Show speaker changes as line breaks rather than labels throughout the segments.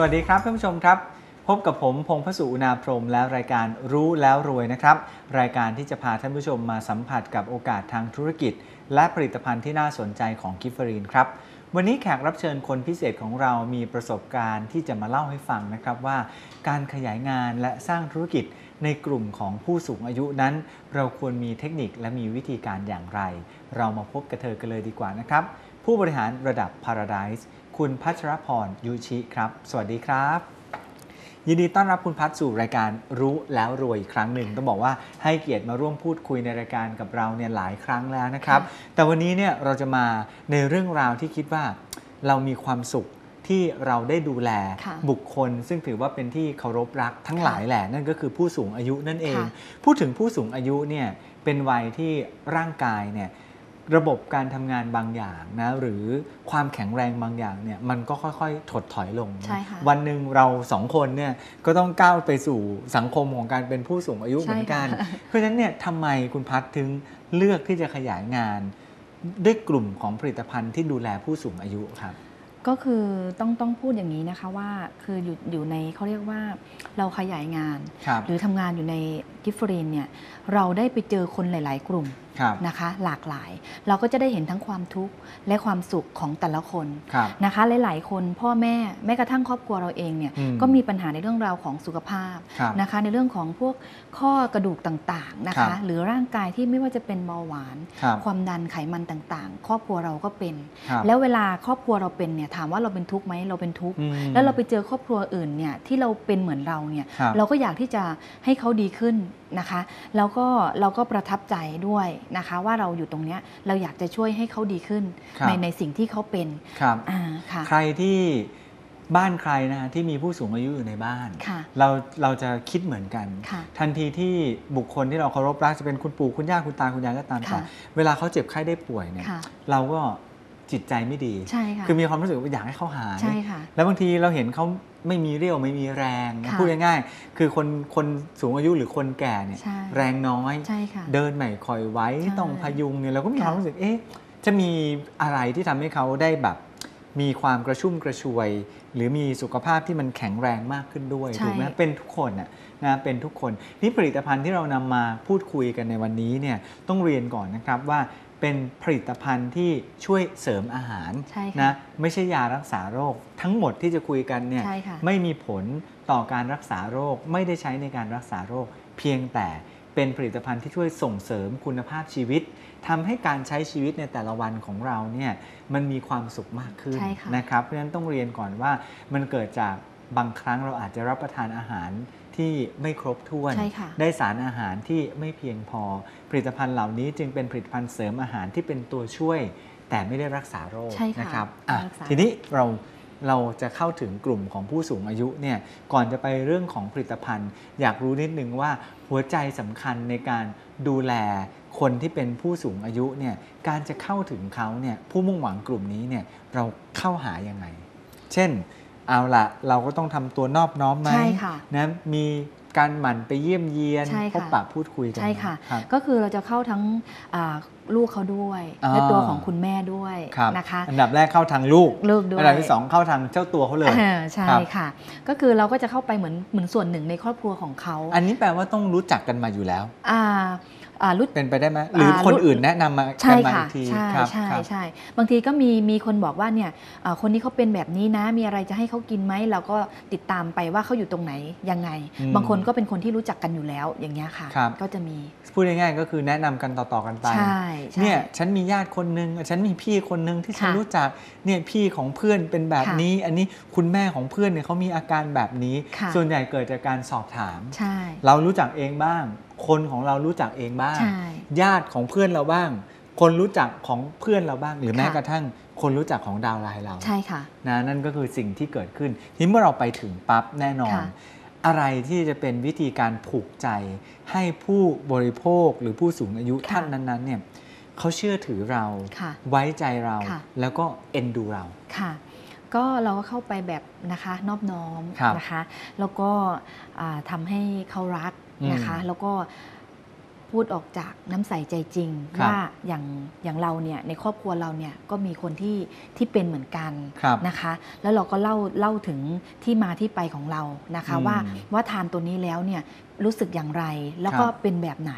สวัสดีครับท่านผู้ชมครับ พบกับผมพงพสุอุณาพรมและรายการรู้แล้วรวยนะครับ รายการที่จะพาท่านผู้ชมมาสัมผัสกับโอกาสทางธุรกิจ และผลิตภัณฑ์ที่น่าสนใจของกิฟเฟอรีนครับวันนี้แขกรับเชิญคนพิเศษของเรามีประสบการณ์ที่จะมาเล่าให้ฟังนะครับว่า การขยายงานและสร้างธุรกิจในกลุ่มของผู้สูงอายุนั้น เราควรมีเทคนิคและมีวิธีการอย่างไร เรามาพบกับเธอกันเลยดีกว่านะครับ ผู้บริหารระดับ Paradise คุณพัชรพรยูชิครับ สวัสดีครับ ยินดีต้อนรับคุณพัชสู่รายการรู้แล้วรวยอีกครั้งหนึ่งต้องบอกว่าให้เกียรติมาร่วมพูดคุยในรายการกับเราเนี่ยหลายครั้งแล้วนะครับ แต่วันนี้เนี่ยเราจะมาในเรื่องราวที่คิดว่าเรามีความสุขที่เราได้ดูแล
ค่ะ
บุคคล ซึ่งถือว่าเป็นที่เคารพรักทั้งหลายแหละนั่นก็คือผู้สูงอายุนั่นเอง
ค่ะ
พูดถึงผู้สูงอายุเนี่ยเป็นวัยที่ร่างกายเนี่ย ระบบการทำงานบางอย่างนะหรือความแข็งแรงบางอย่างเนี่ยมันก็ค่อยๆ ถดถอยลงนะ
ใช่ค่ะ
วันหนึ่งเราสองคนเนี่ยก็ต้องก้าวไปสู่สังคมของการเป็นผู้สูงอายุเหมือนกัน
ใช่ค่ะ
เพราะฉะนั้นเนี่ยทำไมคุณพัฒถึงเลือกที่จะขยายงาน ด้วยกลุ่มของผลิตภัณฑ์ที่ดูแลผู้สูงอายุครับ
ก็คือต้องต้องพูดอย่างนี้นะคะว่าคืออยู่อยู่ในเขาเรียกว่าเราขยายงาน
ครับ
หรือทำงานอยู่ในกิฟฟรีนเนี่ยเราได้ไปเจอคนหลาย ๆ กลุ่ม
ครับ
นะคะ หลากหลาย เราก็จะได้เห็นทั้งความทุกข์และความสุขของแต่ละคน
ครับ
นะคะ หลาย ๆ คนพ่อแม่แม้กระทั่งครอบครัวเราเองเนี่ย
อืม
ก็มีปัญหาในเรื่องราวของสุขภาพ
ครับ
นะคะ ในเรื่องของพวกข้อกระดูกต่างๆนะ
ครั
คะ
บ
หรือร่างกายที่ไม่ว่าจะเป็นเบาหวาน
ครับ
ความดันไขมันต่างๆ ครอบครัวเราก็เป็น
ครับ
แล้วเวลาครอบครัวเราเป็นเนี่ยถามว่าเราเป็นทุกข์ไหมเราเป็นทุกข์
อืม
แล้วเราไปเจอครอบครัวอื่นเนี่ยที่เราเป็นเหมือนเราเนี่ย
ครับ
เราก็อยากที่จะให้เขาดีขึ้นนะคะแล้วก็เราก็ประทับใจด้วยนะคะ ว่าเราอยู่ตรงเนี้ยเราอยากจะช่วยให้เขาดีขึ้น
ครับ
ในในสิ่งที่เขาเป็น
ครับ
อ่าค่ะ
ใครที่บ้านใครนะฮะที่มีผู้สูงอายุอยู่ในบ้าน
ค่ะ
เราเราจะคิดเหมือนกัน
ค่ะ
ทันทีที่บุคคลที่เราเคารพรักจะเป็นคุณปู่คุณย่าคุณตาคุณยายก็ตามแต่
ค่ะ
เวลาเขาเจ็บไข้ได้ป่วยเนี่ย
ค่ะ
เราก็ จิตใจไม่ดี
ใช่ค่ะ
คือมีความรู้สึกว่าอยากให้เขาหาย
ใช่ค่ะ
แล้วบางทีเราเห็นเขาไม่มีเรี่ยวไม่มีแรงนะ
ค่ะ
พูดง่ายๆ คือคนคนสูงอายุหรือคนแก่เนี่ย
ใช่
แรงน้อย
ใช่ค่ะ
เดินไม่ค่อยไหว
ใช่
ต้องพยุงเนี่ยเราก็มี
ค่ะ
ความรู้สึก เอ๊ะ จะมีอะไรที่ทำให้เขาได้แบบมีความกระชุ่มกระชวย หรือมีสุขภาพที่มันแข็งแรงมากขึ้นด้วย
ใช่
ถูกไหมเป็นทุกคนน่ะนะเป็นทุกคนนี่ผลิตภัณฑ์ที่เรานำมาพูดคุยกันในวันนี้เนี่ยต้องเรียนก่อนนะครับว่า เป็นผลิตภัณฑ์ที่ช่วยเสริมอาหาร
ใช่ค่ะ
นะไม่ใช่ยารักษาโรค ทั้งหมดที่จะคุยกันเนี่ย
ใช่ค่ะ
ไม่มีผลต่อการรักษาโรค ไม่ได้ใช้ในการรักษาโรค เพียงแต่เป็นผลิตภัณฑ์ที่ช่วยส่งเสริมคุณภาพชีวิตทำให้การใช้ชีวิตในแต่ละวันของเราเนี่ยมันมีความสุขมากขึ้น
ใช่ค่ะ
นะครับเพราะฉะนั้นต้องเรียนก่อนว่ามันเกิดจากบางครั้งเราอาจจะรับประทานอาหาร ที่ไม่ครบถ้วน
ใช่ค่ะ
ได้สารอาหารที่ไม่เพียงพอ ผลิตภัณฑ์เหล่านี้จึงเป็นผลิตภัณฑ์เสริมอาหารที่เป็นตัวช่วย แต่ไม่ได้รักษาโรค
ใช่ค่ะ
นะครับอะ
ไม่รักษา
ทีนี้เราเราจะเข้าถึงกลุ่มของผู้สูงอายุเนี่ยก่อนจะไปเรื่องของผลิตภัณฑ์ อยากรู้นิดนึงว่าหัวใจสำคัญในการดูแลคนที่เป็นผู้สูงอายุเนี่ยการจะเข้าถึงเขาเนี่ยผู้มุ่งหวังกลุ่มนี้เนี่ยเราเข้าหายังไง เช่น เอาละเราก็ต้องทำตัวนอบน้อมไหม
ใช่ค่ะ
นะมีการหมั่นไปเยี่ยมเยียน
ใช่
พ
ค่ะ
บปะพูดคุยกัน
ใช่ค่ะ
รับ
ก็คือเราจะเข้าทั้งอ่าลูกเขาด้วย
อ่า
และตัวของคุณแม่ด้วย
ครับ
นะคะ
อันดับแรกเข้าทางลูก
ลูกด้วย
อันดับที่สองเข้าทางเจ้าตัวเขาเลย
อ่าใช่
ครับ
ค่ะ ก็คือเราก็จะเข้าไปเหมือนเหมือนส่วนหนึ่งในครอบครัวของเขา
อันนี้แปลว่าต้องรู้จักกันมาอยู่แล้ว
อ่าอ่า รู้
เป็นไปได้ไหมหรืออาคนอื่นแนะนำมา
ใช่
กันมา
ค่ะ
อีกที
ใช่
ครับ
ใช่
ครับ
ใช่บางทีก็มีมีคนบอกว่าเนี่ยอ่าคนนี้เขาเป็นแบบนี้นะ มีอะไรจะให้เขากินไหมเราก็ติดตามไปว่าเขาอยู่ตรงไหนยังไง
อืม
บางคนก็เป็นคนที่รู้จักกันอยู่แล้วอย่างเงี้ยค่ะ
ครับ
ก็จะมี
พูดง่ายๆก็คือแนะนำกันต่อๆกันไป
ใช่ใช่
เนี่ยฉันมีญาติคนหนึ่งฉันมีพี่คนหนึ่งที่ฉัน
ค่ะ
รู้จักเนี่ยพี่ของเพื่อนเป็นแบบ
ค่ะ
นี้ อันนี้คุณแม่ของเพื่อนเนี่ยเขามีอาการแบบนี้
ค่ะ
ส่วนใหญ่เกิดจากการสอบถาม
ใช่
เรารู้จักเองบ้าง คนของเรารู้จักเองบ้าง
ใช่
ญาติของเพื่อนเราบ้าง คนรู้จักของเพื่อนเราบ้าง หรือแม้
ค่ะ
กระทั่งคนรู้จักของดาวน์ไลน์เรา
ใช่ค่ะ
นะนั่นก็คือสิ่งที่เกิดขึ้นทีนี้เมื่อเราไปถึงปั๊บแน่นอน
ค่ะ
อะไรที่จะเป็นวิธีการผูกใจ ให้ผู้บริโภคหรือผู้สูงอายุ
ค่ะ
ท่านนั้นๆเนี่ยเขาเชื่อถือเรา
ค่ะ
ไว้ใจเรา
ค่ะ
แล้วก็เอ็นดูเรา
ค่ะ ก็เราก็เข้าไปแบบนะคะนอบน้อม
ครับ
นะคะ แล้วก็อ่าทำให้เขารัก นะคะ
อืม
แล้วก็พูดออกจากน้ำใสใจจริง
ครับ
ว่าอย่างอย่างเราเนี่ยในครอบครัวเราเนี่ยก็มีคนที่ที่เป็นเหมือนกัน
ครับ
นะคะ แล้วเราก็เล่าเล่าถึงที่มาที่ไปของเรานะคะ
อืม
ว่าว่าทานตัวนี้แล้วเนี่ยรู้สึกอย่างไรแล้วก็
ครับ
เป็นแบบไหน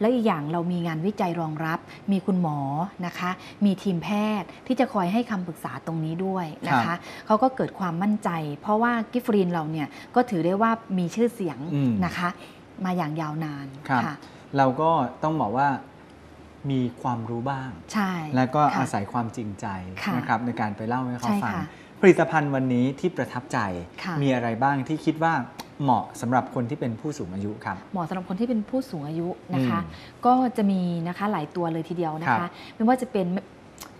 แล้วอีกอย่างเรามีงานวิจัยรองรับ มีคุณหมอนะคะ มีทีมแพทย์ที่จะคอยให้คำปรึกษาตรงนี้ด้วยนะคะเขาก็เกิดความมั่นใจ เพราะว่ากิฟฟรีนเราเนี่ยก็ถือได้ว่ามีชื่อเสียง
อืม
นะคะ มาอย่างยาวนาน
ครับ
ค่ะ
เราก็ต้องบอกว่ามีความรู้บ้าง
ใช่
แล้วก็
ค่ะ
อาศัยความจริงใจ
ค่ะ
นะครับในการไปเล่าให้เขา
ใช่
ฟัง
ค่ะ
ผลิตภัณฑ์วันนี้ที่ประทับใจ
ค่ะ
มีอะไรบ้างที่คิดว่าเหมาะสำหรับคนที่เป็นผู้สูงอายุครับ
เหมาะสำหรับคนที่เป็นผู้สูงอายุนะคะ
อืม
ก็จะมีนะคะหลายตัวเลยทีเดียวนะ
ครั
คะ
บ
ไม่ว่าจะเป็น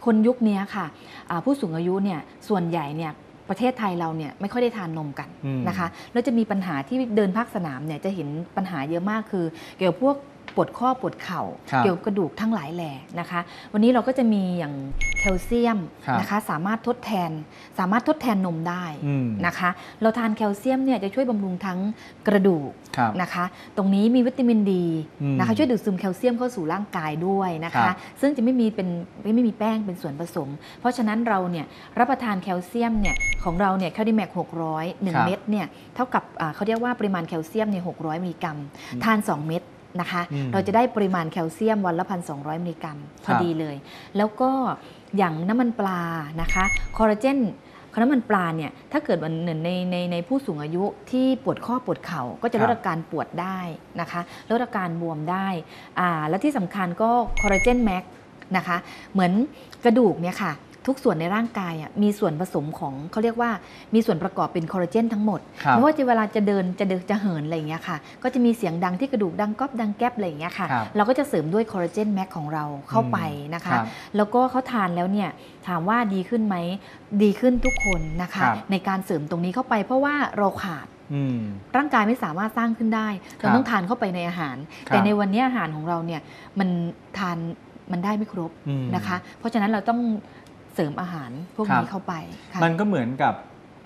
คนยุคนี้ค่ะอ่าผู้สูงอายุเนี่ยส่วนใหญ่เนี่ย ประเทศไทยเราเนี่ยไม่ค่อยได้ทานนมกัน
อืม
นะคะแล้วจะมีปัญหาที่เดินภาคสนามเนี่ยจะเห็นปัญหาเยอะมากคือ เกี่ยวกับพวก ปวดข้อปวดเข่า
ครับ
เกี่ยวกับกระดูกทั้งหลายแหล่นะคะ วันนี้เราก็จะมีอย่างแคลเซียม
ครับ
นะคะ สามารถทดแทนสามารถทดแทนนมได้
อืม
นะคะ เราทานแคลเซียมเนี่ยจะช่วยบำรุงทั้งกระดูก
ครับ
นะคะ ตรงนี้มีวิตามินดี
อืม
นะคะ ช่วยดูดซึมแคลเซียมเข้าสู่ร่างกายด้วยนะ
ครั
คะ
บ
ซึ่งจะไม่มีเป็นไม่ไม่มีแป้งเป็นส่วนผสม เพราะฉะนั้นเราเนี่ยรับประทานแคลเซียมเนี่ยของเราเนี่ยแคลดิแมก600 1 เม็ดเนี่ยเท่ากับอ่าเขาเรียกว่าปริมาณแคลเซียมเนี่ย600มิลลิกรัม
อืม
ทาน 2 เม็ด นะคะ
อืม
เราจะได้ปริมาณแคลเซียมวันละ1,200มิลลิกรัมพ
ครั
อบดีเลย แล้วก็อย่างน้ำมันปลานะคะคอลลาเจนน้ำมันปลาเนี่ยถ้าเกิดวันหนึ่งในในในผู้สูงอายุที่ปวดข้อปวดเข่าก็จะลด
ครับ
อาการปวดได้นะคะลดอาการบวมได้อ่าและที่สำคัญก็คอลลาเจนแม็กนะคะเหมือนกระดูกเนี่ยค่ะ ทุกส่วนในร่างกายอะมีส่วนผสมของเขาเรียกว่ามีส่วนประกอบเป็นคอลลาเจนทั้งหมด
ครับ
ไม่ว่าจะเวลาจะเดินจะเดินจะเหินอะไรอย่างเงี้ยค่ะ ก็จะมีเสียงดังที่กระดูกดังก๊อบดังแก๊บอะไรอย่างเงี้ยค่ะ
ครับ
เราก็จะเสริมด้วยคอลลาเจนแม็กของเราเข้าไปนะคะ
ครับ
แล้วก็เขาทานแล้วเนี่ยถามว่าดีขึ้นไหมดีขึ้นทุกคนนะคะ
ครับ
ในการเสริมตรงนี้เข้าไป เพราะว่าเราขาด
อืม
ร่างกายไม่สามารถสร้างขึ้นได้เราต้องทานเข้าไปในอาหาร
ครับ
แต่ในวันนี้อาหารของเราเนี่ยมันทานมันได้ไม่ครบ
อืม
นะคะ เพราะฉะนั้นเราต้อง เสริมอาหารพวก
ครับ
นี้เข้าไปค่ะ
มันก็เหมือนกับ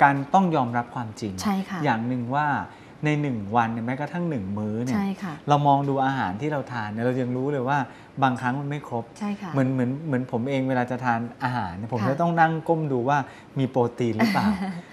การต้องยอมรับความจริง
ใช่ค่ะ
อย่างหนึ่งว่าในหนึ่งวันเนี่ยแม้กระทั่งหนึ่งมื้อเนี่ย
ใช่ค่ะ
เรามองดูอาหารที่เราทานเนี่ยเรายังรู้เลยว่าบางครั้งมันไม่ครบ
ใช่ค่ะ
เหมือนเหมือนเหมือนผมเองเวลาจะทานอาหารเนี่ยผม
ค่ะ
จะต้องนั่งก้มดูว่ามีโปรตีนหรือเปล่า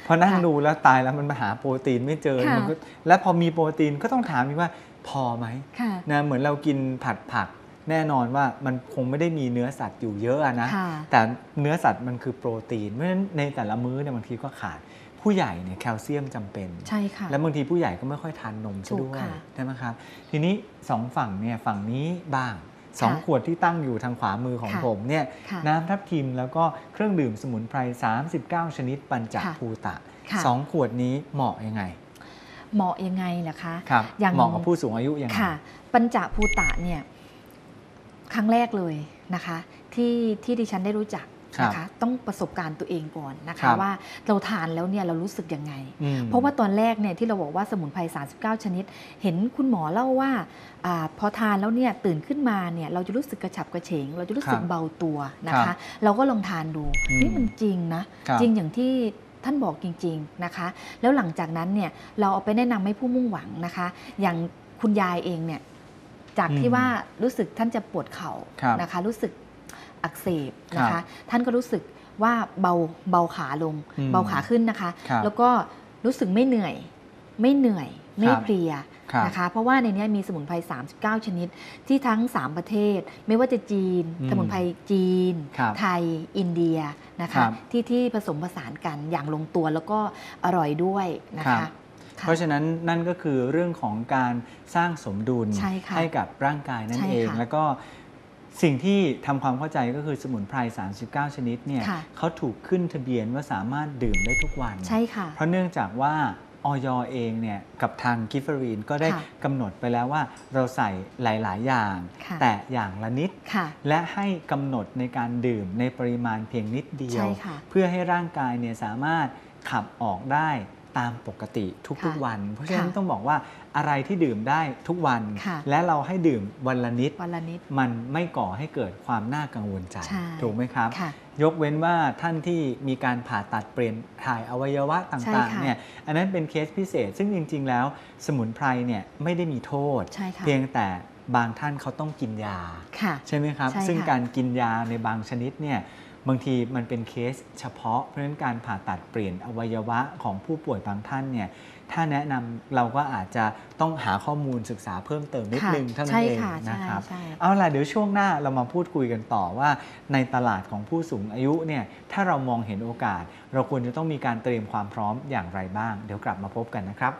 พอนั่ง
ค่ะ
ดูแล้วตายแล้วมันมาหาโปรตีนไม่เจอ
ค่ะ
มันก็และพอมีโปรตีนก็ต้องถามอีกว่าพอไหม
ค่ะ
นะเหมือนเรากินผัดผัก แน่นอนว่ามันคงไม่ได้มีเนื้อสัตว์อยู่เยอะอะนะ
ค่ะ
แต่เนื้อสัตว์มันคือโปรตีน เพราะฉะนั้นในแต่ละมื้อเนี่ยบางทีก็ขาด ผู้ใหญ่เนี่ยแคลเซียมจำเป็น
ใช่ค่ะ
แล้วบางทีผู้ใหญ่ก็ไม่ค่อยทานนมซะ
ถูก
ด้วย
ค่ะ
ใช่ไหมครับ ทีนี้สองฝั่งเนี่ยฝั่งนี้บ้างสอง
ค่ะ
ขวดที่ตั้งอยู่ทางขวามือของ
ค่ะ
ผมเนี่ย
ค่ะ
น้ำทับทิมแล้วก็เครื่องดื่มสมุนไพร 39 ชนิดปัญจ
ค่ะ
ภูตะ
ค่ะ
สองขวดนี้เหมาะยังไง
เหมาะยังไงล่ะคะ
ครับ
อย่าง
เหมาะกับผู้สูงอายุยังไง
ค่ะปัญจภูตะเนี่ย ครั้งแรกเลยนะคะที่ที่ดิฉันได้รู้จักนะคะต้องประสบการณ์ตัวเองก่อนนะ
ครั
คะ
บ
ว่าเราทานแล้วเนี่ยเรารู้สึกยังไง
อืม
เพราะว่าตอนแรกเนี่ยที่เราบอกว่าสมุนไพร 39 ชนิด เห็นคุณหมอเล่าว่าอาพอทานแล้วเนี่ยตื่นขึ้นมาเนี่ยเราจะรู้สึกกระฉับกระเฉง เราจะรู้สึก
ครับ
เบาตัวนะ
ครั
คะ
บ
เราก็ลองทานดู
อืม
นี่มันจริงนะ
ครับ
จริงอย่างที่ท่านบอกจริง ๆนะคะ แล้วหลังจากนั้นเนี่ยเราเอาไปแนะนำให้ผู้มุ่งหวังนะคะ อย่างคุณยายเองเนี่ย จากที่
อืม
ว่ารู้สึกท่านจะปวดเข่า
ครับ
นะคะ รู้สึกอักเสบนะ
ครั
คะ
บ
ท่านก็รู้สึกว่าเบาเบาขาลง
อืม
เบาขาขึ้นนะคะ
ครับ
แล้วก็รู้สึกไม่เหนื่อย ไม่เหนื่อย ไม่
ครับ
เพลีย
ครับ
นะคะ เพราะว่าในเนี้ยมีสมุนไพร 39 ชนิด ที่ทั้ง 3 ประเทศ ไม่ว่าจะจีน
อืม
สมุนไพรจีน
ครับ
ไทย อินเดียนะ
ครั
คะ
บ
ที่ที่ผสมผสานกันอย่างลงตัวแล้วก็อร่อยด้วยนะ
ครั
คะ
บ
ค่
เพราะฉะนั้นนั่นก็คือเรื่องของการสร้างสมดุล
ใช่ค่ะ
กับร่างกายนั่น
ใช่
เอง
ค่ะ
แล้วก็สิ่งที่ทำความเข้าใจก็คือสมุนไพร 39 ชนิดเนี่ย
ค่ะ
เขาถูกขึ้นทะเบียนว่าสามารถดื่มได้ทุกวัน
ใช่ค่ะ
เพราะเนื่องจากว่าออยเองเนี่ยกับทางกิฟเฟอรีนก็ได้
ค่ะ
กำหนดไปแล้วว่าเราใส่หลาย ๆ อย่าง
ค่ะ
แต่อย่างละนิด
ค่ะ
และให้กำหนดในการดื่มในปริมาณเพียงนิดเดียว
ใช่ค่ะ
เพื่อให้ร่างกายเนี่ยสามารถขับออกได้ ตามปกติทุก
ค่ะ
ๆวัน เพราะฉะนั้น
ค่ะ
ต้องบอกว่าอะไรที่ดื่มได้ทุกวัน
ค่ะ
และเราให้ดื่มวันละนิด
วันละนิด
มันไม่ก่อให้เกิดความน่ากังวลใจ
ใช่
ถูกไหมครับ
ค่ะ
ยกเว้นว่าท่านที่มีการผ่าตัดเปลี่ยนถ่ายอวัยวะ
ใช่
ต่างๆ
ค่ะ
เนี่ยอันนั้นเป็นเคสพิเศษ ซึ่งจริง ๆ แล้วสมุนไพรเนี่ยไม่ได้มีโทษ
ใช่ค่ะ
เพียงแต่บางท่านเขาต้องกินยา
ค่ะ
ใช่ไหมครับ
ใช่ค่ะ
ซึ่งการกินยาในบางชนิดเนี่ย บางทีมันเป็นเคสเฉพาะ เพราะฉะนั้นการผ่าตัดเปลี่ยนอวัยวะของผู้ป่วยบางท่านเนี่ยถ้าแนะนำเราก็อาจจะต้องหาข้อมูลศึกษาเพิ่มเติมนิด
ค่ะ
นึงเท่านั้
ใช่
นเอง
ค่ะ
นะครับ
ใช่ใช่
เอาล่ะเดี๋ยวช่วงหน้าเรามาพูดคุยกันต่อว่า ในตลาดของผู้สูงอายุเนี่ยถ้าเรามองเห็นโอกาส เราควรจะต้องมีการเตรียมความพร้อมอย่างไรบ้าง เดี๋ยวกลับมาพบกันนะครับ